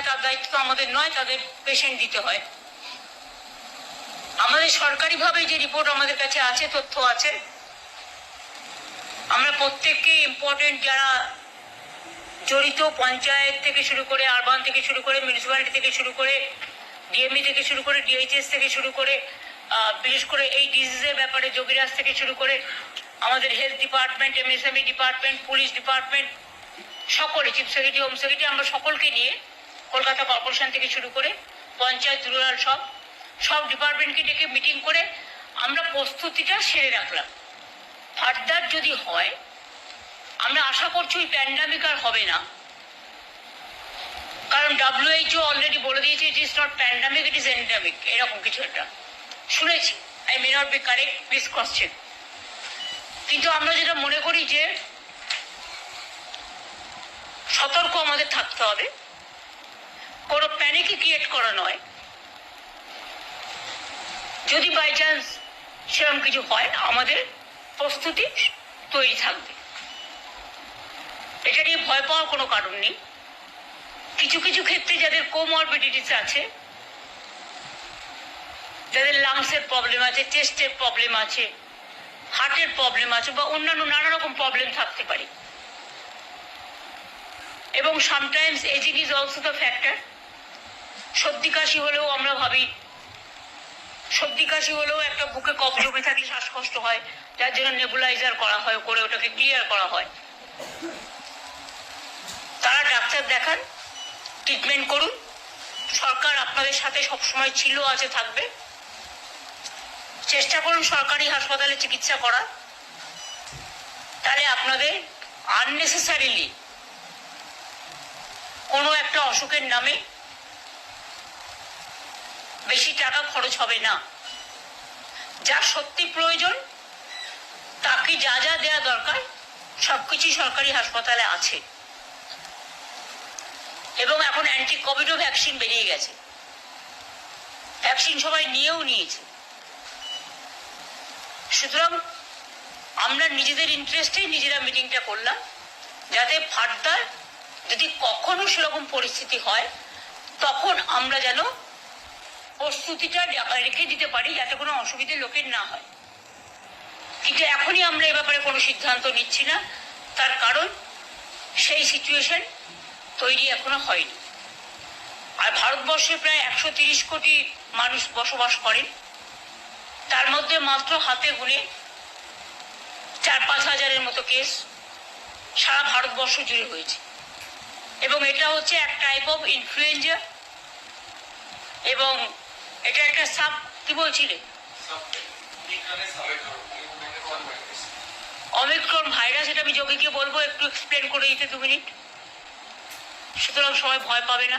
না, তার দায়িত্ব আমাদের নয়, তাদের পেশেন্ট দিতে হয়। আমাদের সরকারিভাবে যে রিপোর্ট আমাদের কাছে আছে, তথ্য আছে, আমরা প্রত্যেককে ইম্পর্টেন্ট যারা জড়িত, পঞ্চায়েত থেকে শুরু করে আরবান থেকে শুরু করে মিউনিসিপ্যালিটি থেকে শুরু করে ডিএমই থেকে শুরু করে ডিএইচএস থেকে শুরু করে বিশেষ করে এই ডিজিজের ব্যাপারে যোগীরাজ থেকে শুরু করে আমাদের health department MSME department police department সকলে চিফ সেক্রেটারি হোম সেক্রেটারি আমরা সকলকে নিয়ে কলকাতা কর্পোরেশন থেকে শুরু করে পঞ্চায়েত, রুরাল সব সব ডিপার্টমেন্টকে ডেকে মিটিং করে আমরা প্রস্তুতিটা সেরে রাখলাম। ফার্দার যদি হয়, আমরা আশা করছি ওই প্যান্ডামিক আর হবে না। কারণ ডাব্লিউএইচও অলরেডি বলে দিয়েছে it is not pandemic it is endemic এরকম কিছু একটা। শুনেছি। I may not be correct please question কিন্তু আমরা যেটা মনে করি যে সতর্ক আমাদের থাকতে হবে। প্যানিকই ক্রিয়েট করা নয়। যদি বাই চান্স সেরকম কিছু হয়, আমাদের প্রস্তুতি তৈরি থাকবে। এটা নিয়ে ভয় পাওয়ার কোনো কারণ নেই। কিছু কিছু ক্ষেত্রে যাদের কোমরবিডিটিস আছে, যাদের লাংসের প্রবলেম আছে চেস্টের প্রবলেম আছে হার্টের প্রবলেম আছে বা অন্যান্য নানা রকম প্রবলেম থাকতে পারে। এবং sometimes ageing is also the factor সর্দি কাশি হলেও আমরা ভাবি সর্দি কাশি হলেও একটা বুকে কফ জমে থাকলে শ্বাসকষ্ট হয়, যার জন্য নেবুলাইজার করা হয়, করে ওটাকে ক্লিয়ার করা হয়। তারা ডাক্তার দেখান, ট্রিটমেন্ট করুন। সরকার আপনাদের সাথে সবসময় ছিল, আছে, থাকবে। চেষ্টা করুন সরকারি হাসপাতালে চিকিৎসা করা তাহলে আপনাদের আননেসেসারিলি কোনো একটা অসুখের নামে বেশি টাকা খরচ হবে না। যা সত্যি প্রয়োজন, তাকে যা যা দেওয়া দরকার সবকিছুই সরকারি হাসপাতালে আছে। এবং এখন অ্যান্টি কোভিডও ভ্যাকসিন বেরিয়ে গেছে। ভ্যাকসিন সবাই নিয়েও নিয়েছে। সুতরাং আমরা নিজেদের ইন্টারেস্টেই নিজেরা মিটিংটা করলাম, যাতে ফার্দার যদি কখনো সেরকম পরিস্থিতি হয়, তখন আমরা যেন প্রস্তুতিটা রেখে দিতে পারি যাতে কোনো অসুবিধে লোকের না হয়। কিন্তু এখনই আমরা এ ব্যাপারে কোনো সিদ্ধান্ত নিচ্ছি না। তার কারণ, সেই সিচুয়েশন তৈরি এখনও হয়নি। আর ভারতবর্ষে প্রায় একশো তিরিশ কোটি মানুষ বসবাস করেন। তার মধ্যে মাত্র হাতে গুনে চার পাঁচ হাজারের মতো কেস সারা ভারতবর্ষ জুড়ে হয়েছে। এবং এটা হচ্ছে এক টাইপ অফ ইনফ্লুয়েঞ্জা এবং এটা একটা সাপ, কি বলছিলে? অমিক্রন ভাইরাস এটা আমি যোগীকে বলব, একটু এক্সপ্লেন করে দিতে দু মিনিট সুতরাং সবাই ভয় পাবে না।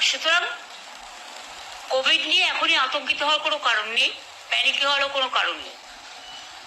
সুতরাং কোভিড নিয়ে এখনই আতঙ্কিত হওয়ার কোনো কারণ নেই প্যানিকে হওয়ারও কোনো কারণ নেই।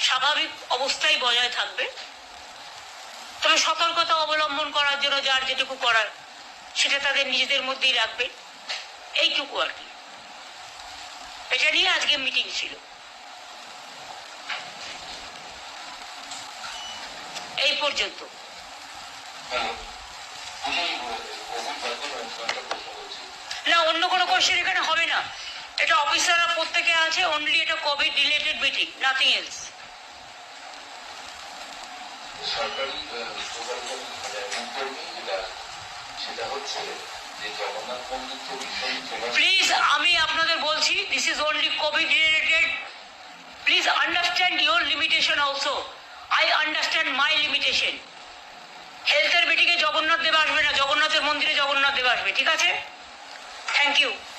স্বাভাবিক অবস্থায় বজায় থাকবে। তবে সতর্কতা অবলম্বন করার জন্য যার যেটুকু করার, সেটা তাদের নিজেদের মধ্যেই রাখবে। এইটুকু আর কি। এটা নিয়ে আজকে মিটিং ছিল। এই পর্যন্ত। অন্য কোনো কোশ্চেন এখানে হবে না। এটা অফিসাররা প্রত্যেকে আছে অনলি এটা COVID related meeting nothing else please আমি আপনাদের বলছি this is only COVID related please understand your limitation also I understand my limitation হেলথের মিটিংয়ে জগন্নাথ দেব আসবে না জগন্নাথের মন্দিরে জগন্নাথ দেব আসবে ঠিক আছে? Thank you.